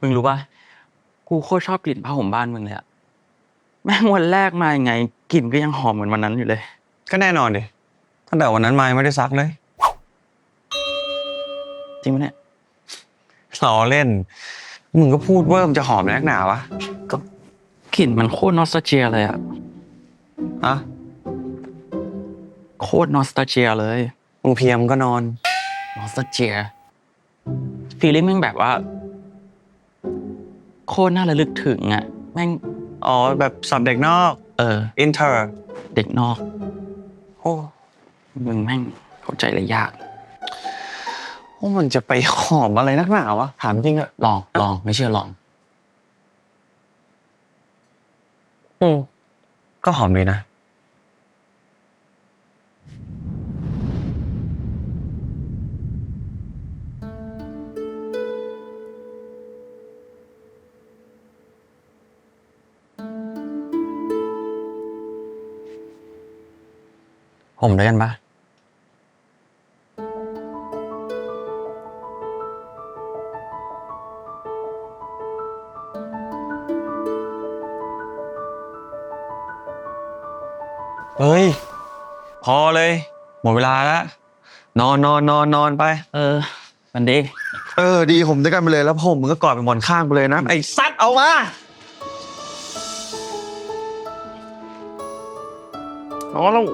มึงรู้ป่ะ กูโคตรชอบกลิ่นผ้าห่มบ้านมึงเลยอะแม่งวันแรกมายังไงกลิ่นก็ยังหอมเหมือนวันนั้นอยู่เลย ก็แน่นอนดิ ตั้งแต่วันนั้นมายังไม่ได้ซักเลย จริงปะเนี่ยล้อเล่น มึงก็พูดเว่ามันจะหอมนักหนาวะก็กลิ่นมันโคตรนอสตาเจียเลยอะอะโคตรนอสตาเจียเลย มึงเพลียมงก็นอนนอสตาเจียฟีลลิ่งแม่งแบบว่า โคตรน่าระลึกถึงอะแม่งอ๋อแบบสับเด็กนอก เออ inter เด็กนอก โอ้มึงแม่งเข้าใจเลยยากโอ้มันจะไปหอมอะไรนักหนาวะถามจริงอะลองลองไม่เชื่อลอง อืมก็หอมดีนะ ผมด้วยกันปะเฮ้ย พอเลย หมดเวลาแล้ว นอนนอนนอนนอนไป เออ มันดี เออ ดีผมด้วยกันไปเลยแล้วผมมึงก็กอดไปหมอนข้างไปเลยนะ ไอ้สัตว์เอามาอ๋อแล้ว